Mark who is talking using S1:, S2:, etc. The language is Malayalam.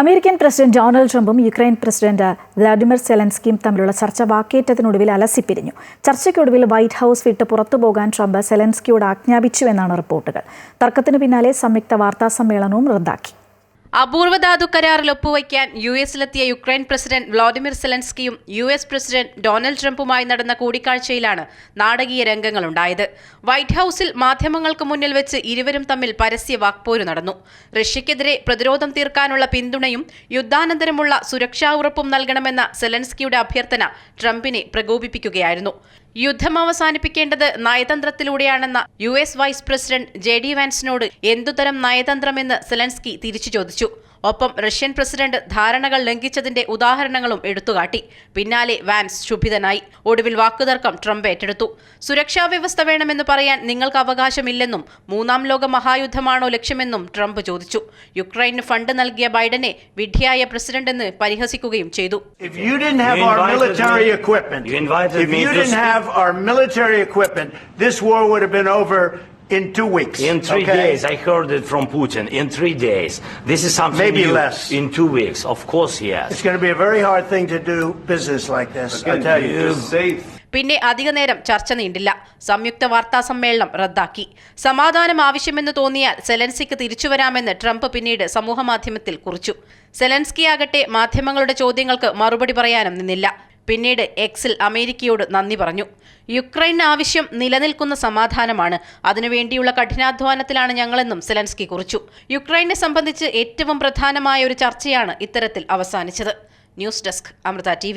S1: അമേരിക്കൻ പ്രസിഡന്റ് ഡൊണാൾഡ് ട്രംപും യുക്രൈൻ പ്രസിഡന്റ് വ്ളാഡിമിർ സെലൻസ്കിയും തമ്മിലുള്ള ചർച്ച വാക്കേറ്റത്തിനൊടുവിൽ അലസിപ്പിരിഞ്ഞു. ചർച്ചയ്ക്കൊടുവിൽ വൈറ്റ് ഹൌസ് വിട്ട് പുറത്തു പോകാൻ ട്രംപ് സെലൻസ്കിയോട് ആജ്ഞാപിച്ചുവെന്നാണ് റിപ്പോർട്ടുകൾ. തർക്കത്തിനു പിന്നാലെ സംയുക്ത വാർത്താ സമ്മേളനവും റദ്ദാക്കി.
S2: അപൂർവ ധാതു കരാറിൽ ഒപ്പുവയ്ക്കാൻ യു എസിലെത്തിയ യുക്രൈൻ പ്രസിഡന്റ് വ്ളാഡിമിർ സെലൻസ്കിയും യു എസ് പ്രസിഡന്റ് ഡൊണാൾഡ് ട്രംപുമായി നടന്ന കൂടിക്കാഴ്ചയിലാണ് നാടകീയ രംഗങ്ങളുണ്ടായത്. വൈറ്റ് ഹൌസിൽ മാധ്യമങ്ങൾക്ക് മുന്നിൽ വെച്ച് ഇരുവരും തമ്മിൽ പരസ്യ വാക്പോര് നടന്നു. റഷ്യക്കെതിരെ പ്രതിരോധം തീർക്കാനുള്ള പിന്തുണയും യുദ്ധാനന്തരമുള്ള സുരക്ഷാ ഉറപ്പും നൽകണമെന്ന സെലൻസ്കിയുടെ അഭ്യർത്ഥന ട്രംപിനെ പ്രകോപിപ്പിക്കുകയായിരുന്നു. യുദ്ധം അവസാനിപ്പിക്കേണ്ടത് നയതന്ത്രത്തിലൂടെയാണെന്ന U S vice president J D വാൻസിനോട് എന്തുതരം നയതന്ത്രമെന്ന് സെലൻസ്കി തിരിച്ചു ചോദിച്ചു. ഒപ്പം റഷ്യൻ പ്രസിഡന്റ് ധാരണകൾ ലംഘിച്ചതിന്റെ ഉദാഹരണങ്ങളും എടുത്തുകാട്ടി. പിന്നാലെ വാൻസ് ശുഭിതനായി. ഒടുവിൽ വാക്കുതർക്കം ട്രംപ് ഏറ്റെടുത്തു. സുരക്ഷാ വ്യവസ്ഥ വേണമെന്ന് പറയാൻ നിങ്ങൾക്ക് അവകാശമില്ലെന്നും മൂന്നാം ലോക മഹായുദ്ധമാണോ ലക്ഷ്യമെന്നും ട്രംപ് ചോദിച്ചു. യുക്രൈന് ഫണ്ട് നൽകിയ ബൈഡനെ വിഡ്ഢിയായ പ്രസിഡന്റെന്ന് പരിഹസിക്കുകയും ചെയ്തു.
S3: If you didn't have our military equipment, this war would have been over in two weeks.
S4: In three
S3: okay?
S4: days, I heard it from Putin. In three days, this is something
S3: Maybe
S4: new.
S3: less.
S4: In two weeks, of course, yes.
S3: It's going to be a very hard thing to do business like this. I tell you.
S2: പിന്നെ അധിക നേരം ചർച്ച നീണ്ടില്ല സംയുക്ത വാർത്താ സമ്മേളനം റദ്ദാക്കി സമാധാനം ആവശ്യമെന്ന് തോന്നിയാൽ സെലൻസിക്ക് തിരിച്ചുവരാമെന്ന് ട്രംപ് പിന്നീട് സമൂഹമാധ്യമത്തിൽ കുറിച്ചു സെലൻസ്കി ആകട്ടെ മാധ്യമങ്ങളുടെ ചോദ്യങ്ങൾക്ക് മറുപടി പറയാനും നിന്നില്ല പിന്നീട് എക്സിൽ അമേരിക്കയോട് നന്ദി പറഞ്ഞു. യുക്രൈന് ആവശ്യം നിലനിൽക്കുന്ന സമാധാനമാണ്. അതിനുവേണ്ടിയുള്ള കഠിനാധ്വാനത്തിലാണ് ഞങ്ങളെന്നും സെലൻസ്കി കുറിച്ചു. യുക്രൈനെ സംബന്ധിച്ച് ഏറ്റവും പ്രധാനമായ ഒരു ചർച്ചയാണ് ഇത്തരത്തിൽ അവസാനിച്ചത്. News desk Amrita T